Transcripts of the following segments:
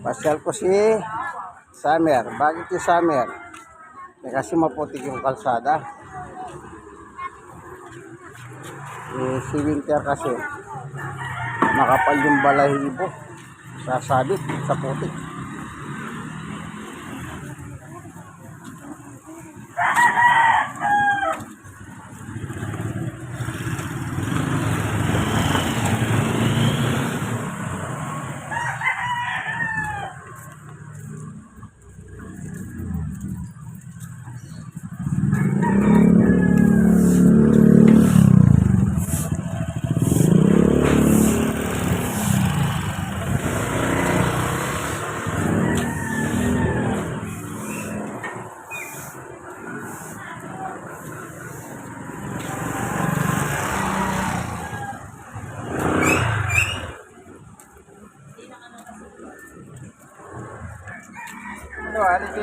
Pasyal ko si Summer. Bakit si Summer? Eh, kasi maputik yung kalsada. Eh, si Winter kasi makapal yung balahibo. Sasabit sa putik.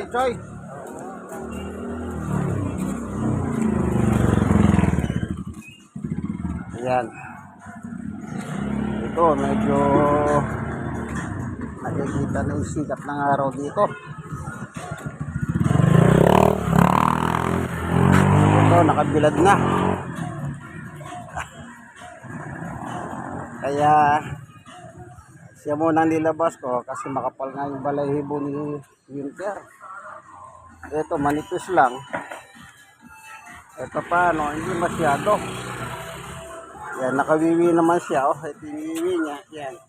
Choy? Ayan. Ito, medyo nakikita na yung sikat ng araw dito. Ito, nakabilad na. Kaya, siya muna ang nilabas ko kasi makapal nga yung balahibo ni Winter. Ito, manipis lang. Ito pa, no, hindi masyado. Yan, nakawiwi naman siya. Oh, ito yung niya. Yan.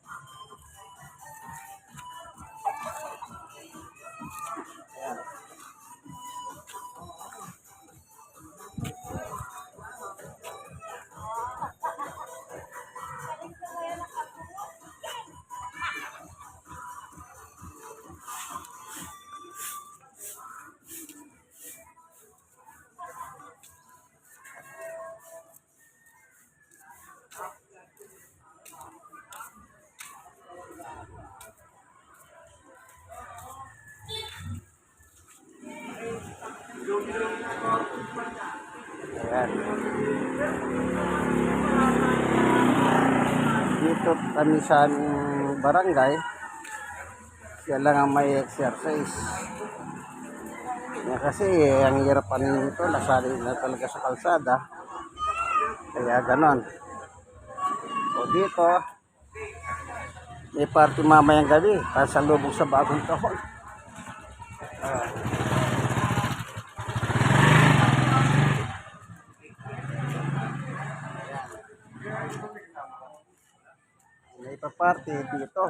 Kami sa barangay. Siya lang ang may exercise. Yan kasi ang hirapan nito, nasali na talaga sa kalsada. Kaya ganon. O dito, may party mamayang gabi, pasalubog sa bagong taon. May paparte dito.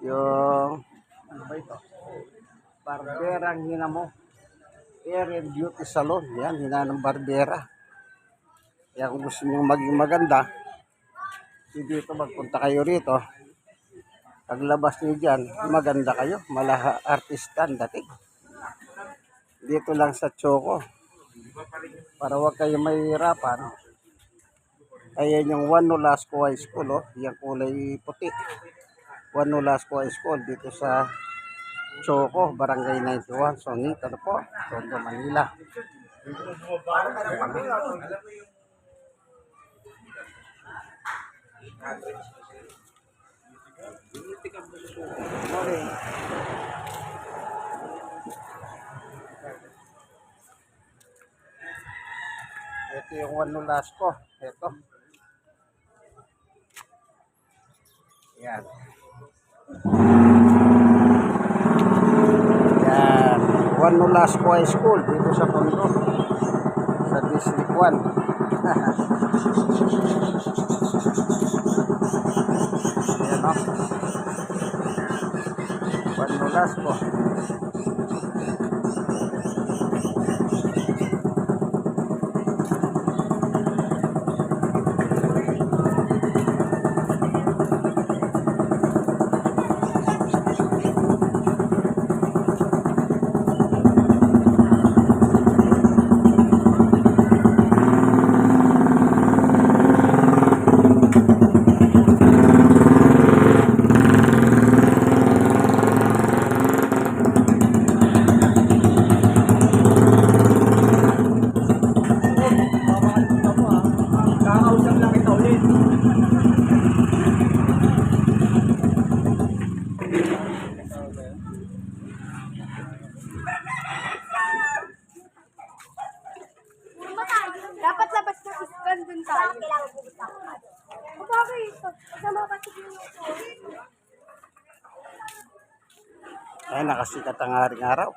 Yung, ano ba ito? Barberang Hinamo. Hair and Beauty Salon. Yan, hina ng barbera. Kaya kung gusto nyo maging maganda, di dito magpunta kayo rito. Paglabas nyo dyan, maganda kayo. Malaha artista ang dating. Dito lang sa Choco. Para wag kayo mahihirapan. Ayan yung Juan Nolasco High School, oh. Yung kulay puti. Juan Nolasco High School dito sa Choco, Barangay 91. So, nito na po. Tondo, Manila. Ito yung Juan Nolasco. Ito. Yan. Yan. Juan Nolasco High School dito sa Tondo. Sa District 1. Yan o. Juan Nolasco. Ay, haring araw.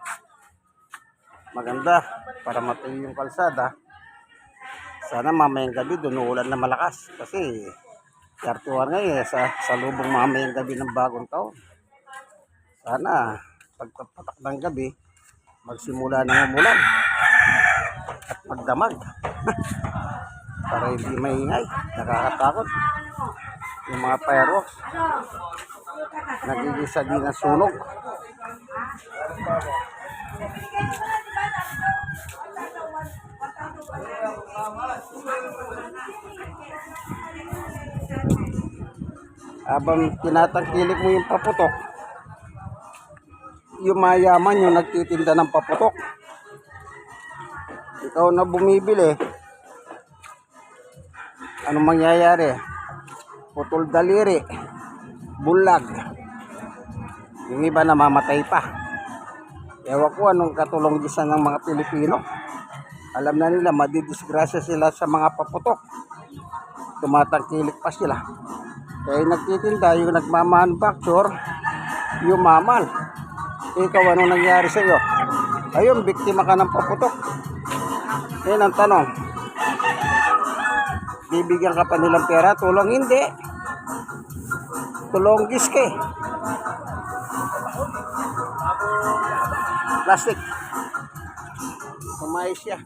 Maganda para matuyo yung kalsada. Sana mamayang gabi doon ulan na malakas. Kasi 31 ngayon eh, sa, sa lubong mamayang gabi ng bagong taon. Sana pagpapatak ng gabi, magsimula ng umulan at magdamag. para hindi maingay. Nakakatakot. Yung mga fireworks. Nagigisa din ang sunog. Habang tinatangkilik mo yung paputok, yung mayaman yung nagtitinda ng paputok. Ikaw na bumibili, anong mangyayari? Putol daliri, bulag. Yung iba namamatay pa. Ewan ko anong katulong gisa ng mga Pilipino. Alam na nila, madidisgrasya sila sa mga paputok. Tumatangkilik pa sila. Kaya nagtitinda, yung nagmamanufacture, yung mamal. Ikaw, anong nangyari sa iyo? Ayun, biktima ka ng paputok. Yan ang tanong. Bibigyan ka pa nilang pera, tulong hindi. Tulong giske. Plastic. Kumayos siya.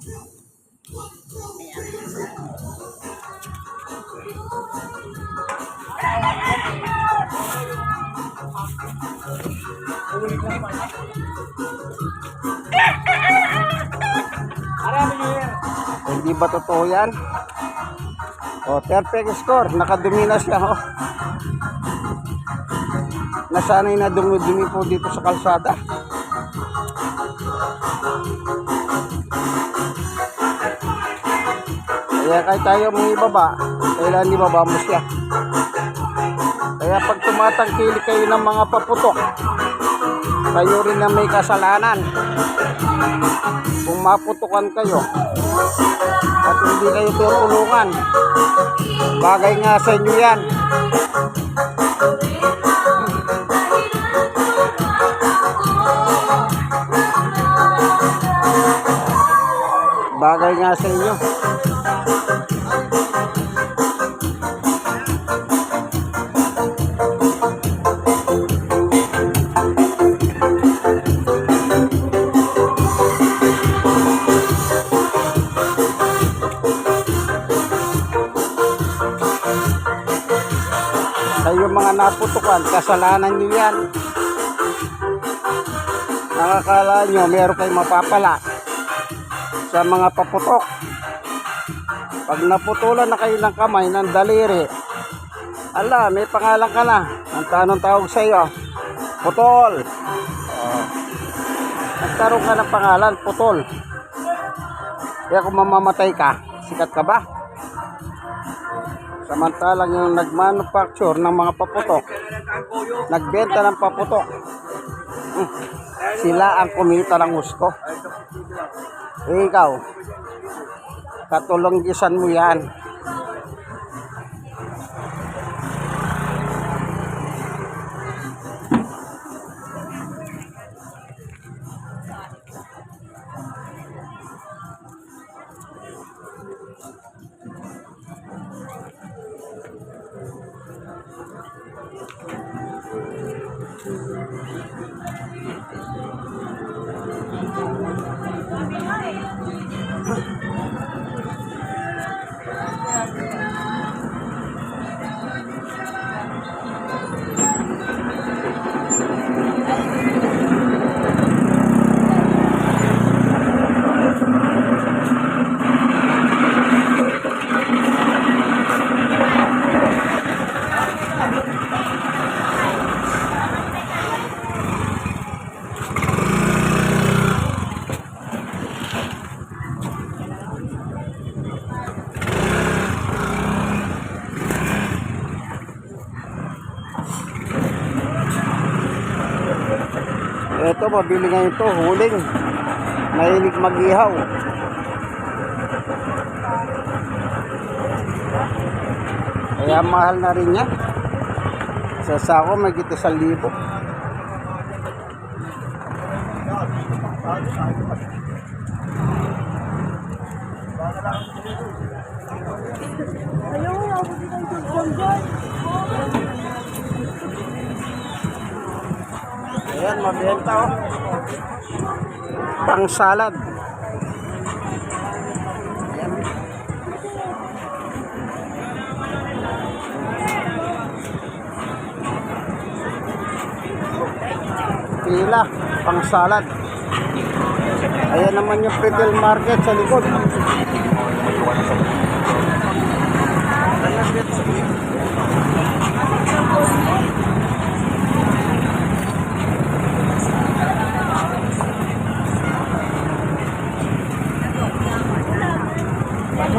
Hindi ba totoo yan? O, perfect score. Nakadumi na siya. Oh. Nasanay na dumi-dumi po dito sa kalsada. Kaya kahit tayo mong ibaba, kailangan ibaba mo siya. Kaya pag tumatangkilik kayo ng mga paputok, kayo rin na may kasalanan. Kung maputukan kayo, at hindi kayo tutulungan, bagay nga sa inyo yan. Bagay nga sa inyo. Mga naputukan, kasalanan nyo yan. Nakakala nyo, meron kayong mapapala sa mga paputok. Pag naputulan na kayo ng kamay, ng daliri, ala, may pangalan ka na. Ang tanong tawag sa iyo, putol. Oh. Nagkaroon ka ng pangalan, putol. Kaya kung mamamatay ka, sikat ka ba? Samantalang yung nagmanufacture ng mga paputok, nagbenta ng paputok, hmm, sila ang kumita ng gusto. Eh, ikaw, katulonggisan mo yan. Ito, mabili ngayon ito, huling. Mahilig mag-ihaw. Kaya mahal na rin yan. Sa sako, may gito sa libo. Ayaw, ako dito ang jam dyan. Ayan, mabenta oh. Pang salad. Pila, pang salad. Ayan naman yung retail market sa likod.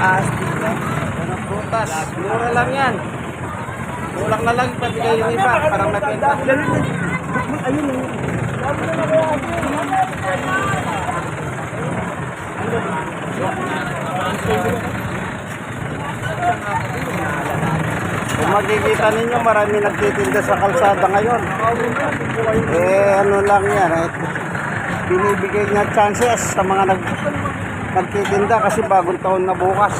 Ano prutas? Mura lang yan. Kulang na lang ipabigay yung iba. Parang nabenta. Kung makikita ninyo, marami nagtitinda sa kalsada ngayon. Eh, ano lang yan. Eh, binibigay niya chances sa mga nag, nagtitinda kasi bagong taon na bukas.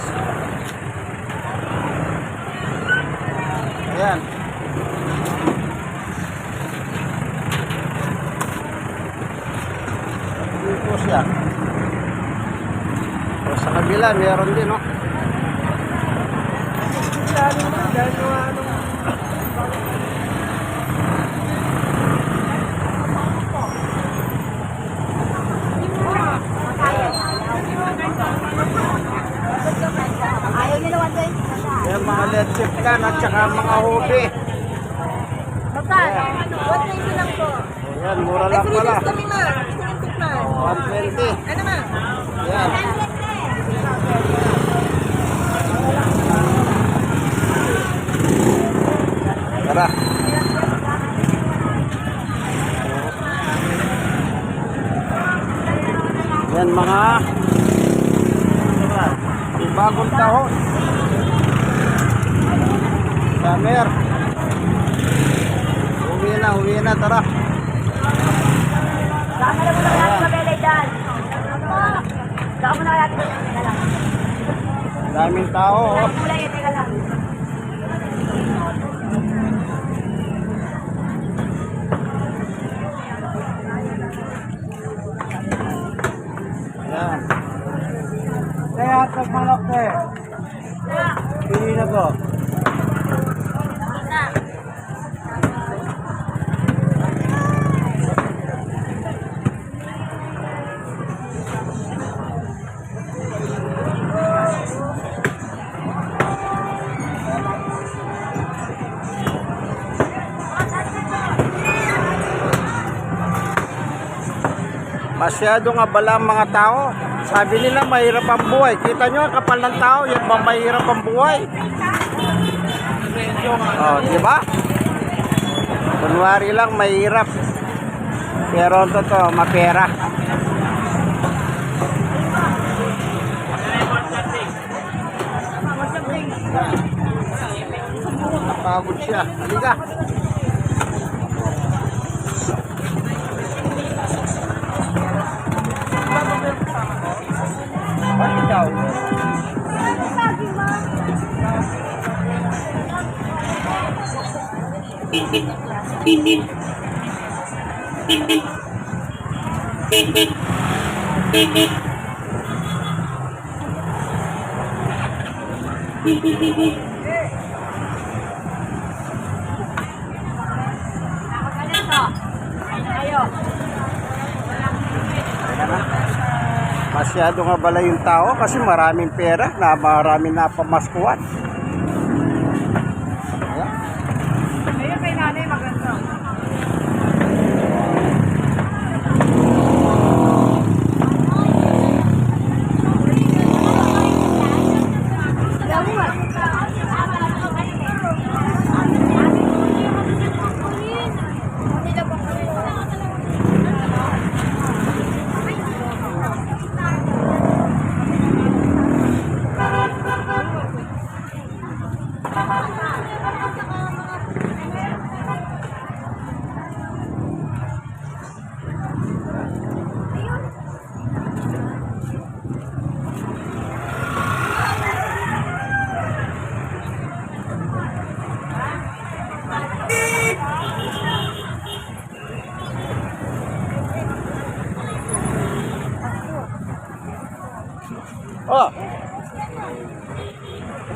Ayan. Dito siya. O, sa kabila, meron din, no? Ayaw Ayan, mga lead chip can at saka mga hobi. Magkano? 120 lang po. Ayan, mura lang pala. kami ma. Gusto ng tikman. 120. Ano ma? Ayan. Tara. Yan mga bagong tahon. Summer. Uwi na, uwi na, tara. Saka na muna kaya sa dyan. Saka muna kaya sa lang. Daming tao. oh. Kulay, teka lang. Kaya manok eh. Pili na ko. Masyadong abala ang mga tao. Sabi nila mahirap ang buhay. Kita nyo ang kapal ng tao, yan ba mahirap ang buhay? Oh, di ba? Kunwari lang mahirap. Pero ang totoo, mapera. Napagod siya. Halika. Masyado nga bala yung tao kasi maraming pera na maraming napamaskuhan. Ayan. Ayun kay nanay maganda.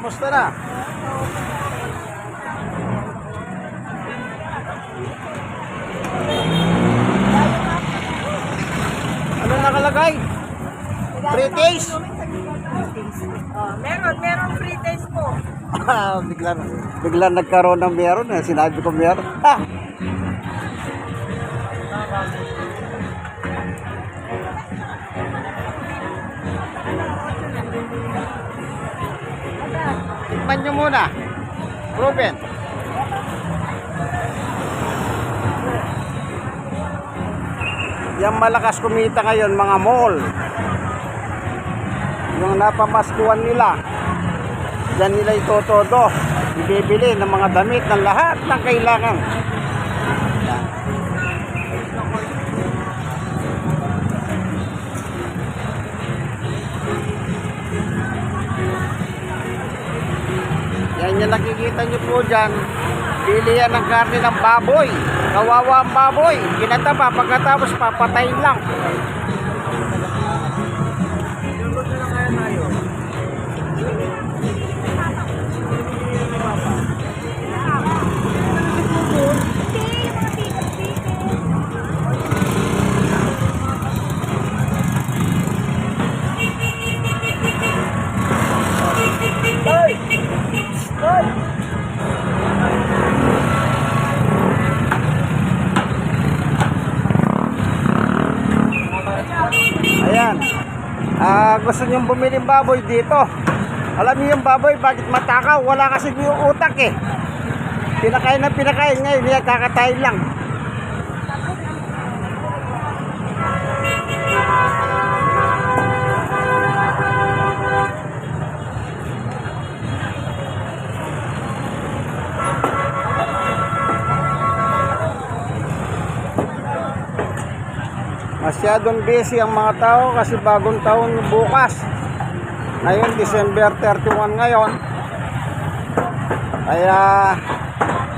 Kamusta na? Ano nakalagay? Three days? Oh, meron, meron free taste po. Ah, bigla, bigla nagkaroon ng meron. Eh. Sinabi ko meron. Ha! Tikman nyo muna. Proven. Yung malakas kumita ngayon, mga mall. Yung napamaskuhan nila. Diyan nila itotodo. Ibibili ng mga damit ng lahat ng kailangan. Yan. Yung nakikita nyo po dyan. Bili yan ng karne ng baboy. Kawawa ang baboy. Kinataba pagkatapos papatayin lang. Gusto niyo bumili ng baboy dito. Alam niyo yung baboy bakit matakaw? Wala kasi yung utak eh. Pinakain na pinakain ngayon, niya kakatayin lang. Masyadong busy ang mga tao kasi bagong taon bukas. Ngayon, December 31 ngayon. Kaya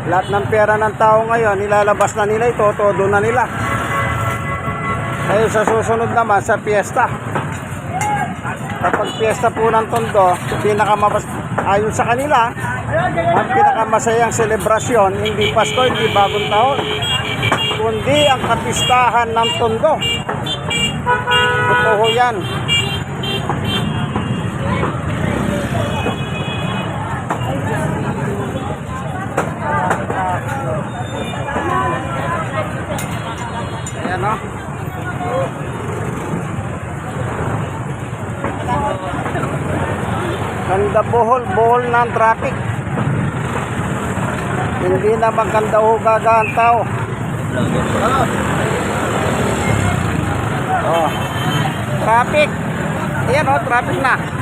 lahat ng pera ng tao ngayon, nilalabas na nila ito, todo na nila. Kaya sa susunod naman, sa piyesta. Kapag piyesta po ng tondo, pinakamabas, ayon sa kanila, ang pinakamasayang selebrasyon, hindi Pasko, hindi bagong taon, kundi ang kapistahan ng tondo. Totoo yan. Ayan o. Ganda buhol, buhol ng traffic. Hindi na maganda hugaga ang tao. Oh. Traffic. Ayan oh, traffic na.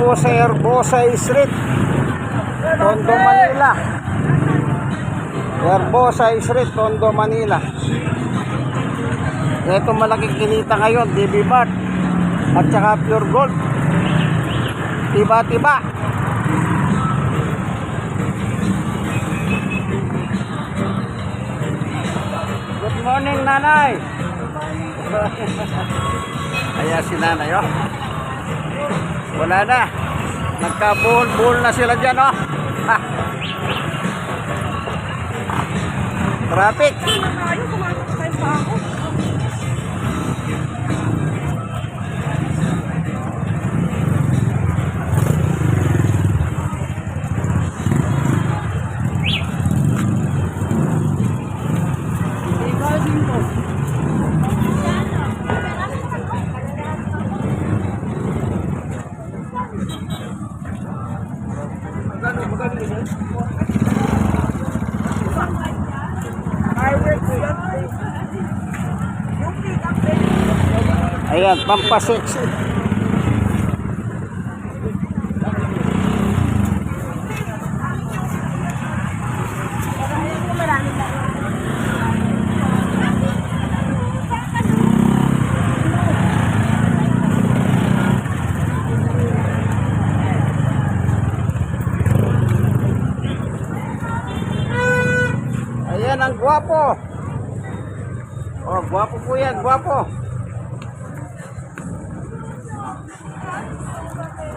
Po sa Herbosa Street, Tondo, Manila. Herbosa Street, Tondo, Manila. Ito malaking kinita ngayon, DB Mart. At saka Pure Gold. Tiba-tiba. Good morning, nanay. Ayan si nanay, oh. Wala na. Nagkabuhol-buhol na sila dyan, oh. Ha. Traffic. Ayaw, Ayan, pampasexy. Ayan ang guwapo. Oh, guwapo po yan, guwapo.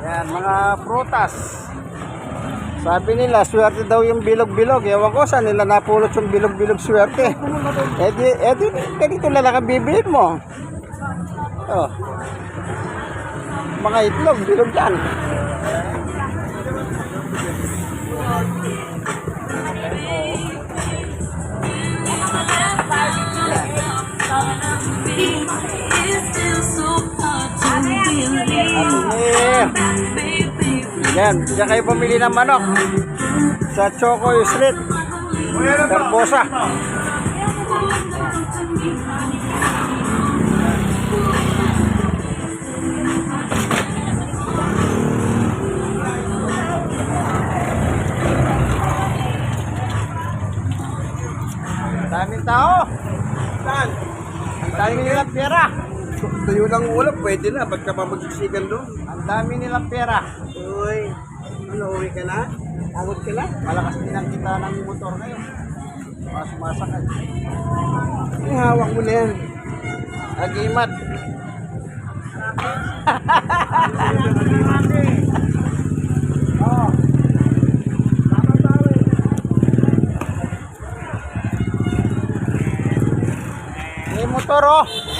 Yan, mga prutas. Sabi nila, swerte daw yung bilog-bilog. Ewan ko saan nila napulot yung bilog-bilog swerte. Eh di, eh di, ganito na lang ang bibilin mo. Oh. Mga itlog, bilog yan. Eh, yan, diyan kayo pumili ng manok. Sa Choco Street. Terbosa. Daming tao. Saan? Ang dami nilang pera. Tayo lang ulam, pwede na. Ba't ka pa magsisikan doon? Ang dami nilang pera. Uy, ano, uwi ka na? Agod ka na? Malakas din ang kita ng motor ngayon. Mga sumasakay. Ang hawak mo na yan. Agimat. motor oh.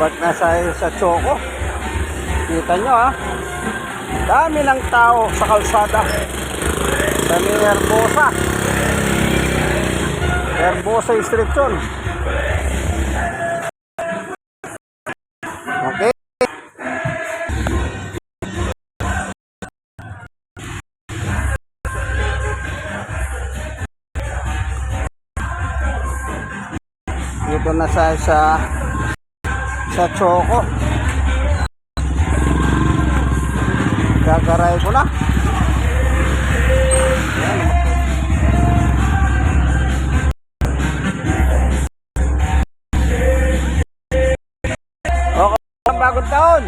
Robert na sa, Choco. Kita nyo ha. Dami ng tao sa kalsada. Sa may Herbosa. Herbosa Street yun. Okay. Dito na sa sa sa Choco. Gagaray ko na. Okay, bagong taon.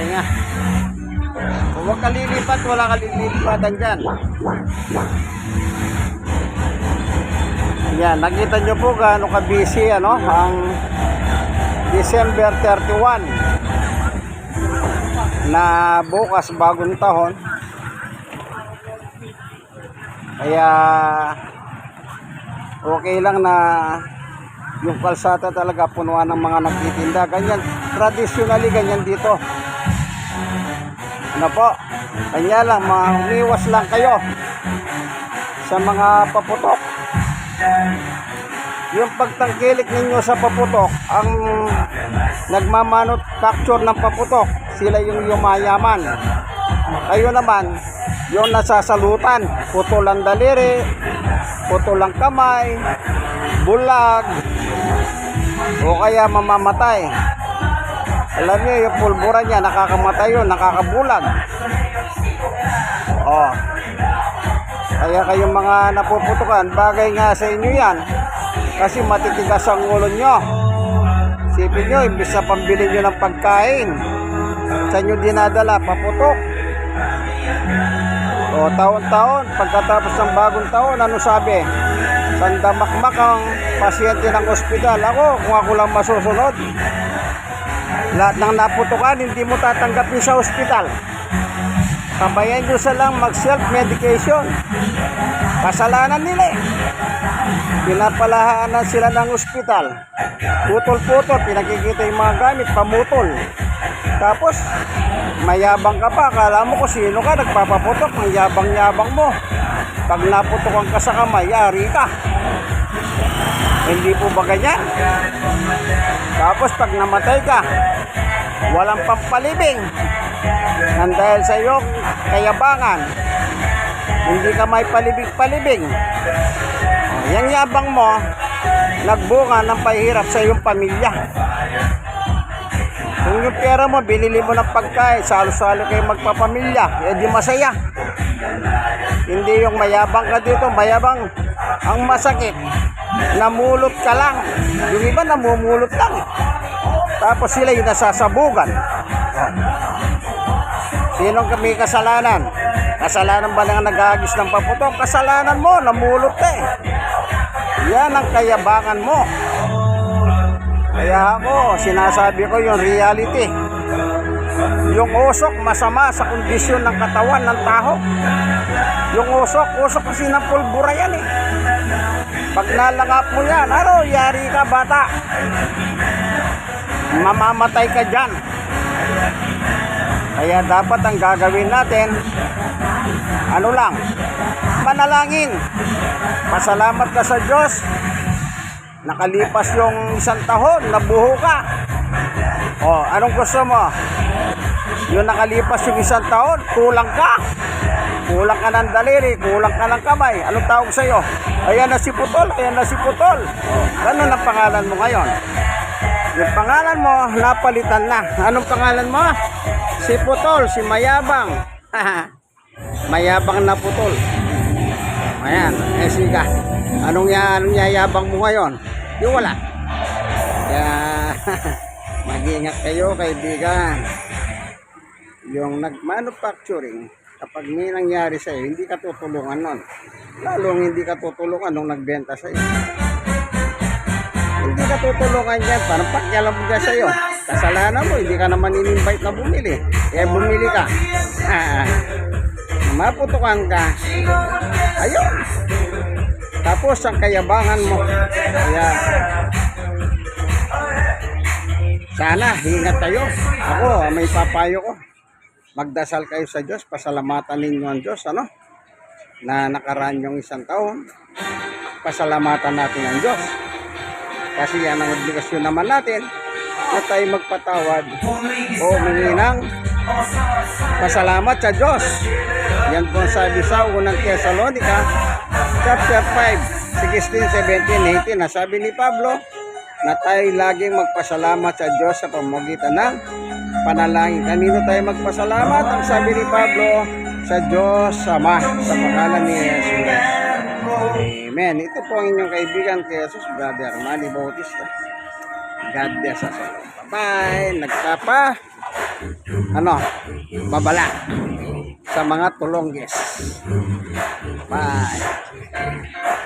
Pahinga. Kung huwag ka lilipat, wala ka lilipatan dyan. Yan, nakita nyo po gaano ka busy ano, ang December 31 na bukas bagong taon. Kaya okay lang na yung kalsada talaga punuan ng mga nagtitinda. Ganyan, traditionally ganyan dito. Ano po? Kanya lang, mga umiwas lang kayo sa mga paputok. Yung pagtangkilik ninyo sa paputok, ang nagmamanufacture ng paputok, sila yung yumayaman. Kayo naman, yung nasasalutan, putol ang daliri, putol ang kamay, bulag, o kaya mamamatay. Alam niyo, yung pulbura niya, nakakamatay yun, nakakabulag. Oh. Kaya kayong mga napuputukan, bagay nga sa inyo yan. Kasi matitigas ang ulo nyo. Sipin nyo, imbis na pambili nyo ng pagkain, sa inyo dinadala, paputok. O, taon-taon, pagkatapos ng bagong taon, ano sabi? Sandamakmak ang pasyente ng ospital. Ako, kung ako lang masusunod, lahat ng naputukan, hindi mo tatanggapin sa ospital. Kabayan nyo sa lang mag-self-medication. Kasalanan nila eh. Pinapalahanan sila ng ospital. Putol-putol, pinakikita yung mga gamit, pamutol. Tapos, mayabang ka pa. Akala mo kung sino ka, nagpapaputok. Ang yabang-yabang mo. Pag naputokan ka sa kamay, yari ka. Hindi po ba ganyan? Tapos pag namatay ka, walang pampalibing. Nang dahil sa iyong kayabangan, hindi ka may palibig-palibing. O, yung yabang mo, nagbunga ng pahirap sa iyong pamilya. Kung yung pera mo, binili mo ng pagkain, salo-salo kayo magpapamilya, eh masaya. Hindi yung mayabang ka dito, mayabang ang masakit. Namulot ka lang. Yung iba namumulot lang. Tapos sila yung nasasabugan. Oh. Sinong kami kasalanan? Kasalanan ba lang nagagis ng paputong? Kasalanan mo, namulot ka eh. Yan ang kayabangan mo. Kaya ako, sinasabi ko yung reality. Yung usok masama sa kondisyon ng katawan ng tao. Yung usok, usok kasi ng pulbura yan eh. Pag nalangap mo yan, ano, yari ka bata. Mamamatay ka dyan. Kaya dapat ang gagawin natin, ano lang, manalangin. Pasalamat ka sa Diyos. Nakalipas yung isang taon, nabuho ka. O, anong gusto mo? Yung nakalipas yung isang taon, kulang ka. Kulang ka ng daliri, kulang ka ng kamay. Anong tawag sa'yo? Ayan na si Putol, ayan na si Putol. O, ganun ang pangalan mo ngayon. Yung pangalan mo, napalitan na. Anong pangalan mo? Si Putol, si Mayabang. Mayabang na Putol. Ayan, eh siga. Anong, ya, anong yayabang mo ngayon? Yung wala. Kaya, mag-ingat kayo, kaibigan. Yung nag-manufacturing, kapag may nangyari sa iyo, hindi ka tutulungan nun. Lalong hindi ka tutulungan nung nagbenta sa iyo. Hindi ka tutulungan yan, parang pakialam mo sa iyo. Kasalanan mo, hindi ka naman in-invite na bumili. Kaya bumili ka. Maputukan ka. Ayun. Tapos ang kayabangan mo. Kaya sana ingat kayo. Ako, may papayo ko. Magdasal kayo sa Diyos, pasalamatan ninyo ang Diyos, ano? Na nakaraan yung isang taon. Pasalamatan natin ang Diyos. Kasi yan ang obligasyon naman natin na tayo magpatawad o humingi ng pasalamat sa Diyos. Yan po ang sabi sa unang Thessalonica chapter 5, 16, 17, 18 na sabi ni Pablo na tayo laging magpasalamat sa Diyos sa pamamagitan ng panalangin. Kanino tayo magpasalamat? Ang sabi ni Pablo, sa Diyos Ama, sa pangalan ni Jesus. Amen. Ito po ang inyong kaibigan kay Jesus, Brother Manny Bautista. God bless us. Bye-bye. Nagpapa, ano, babala sa mga tulongges. Bye.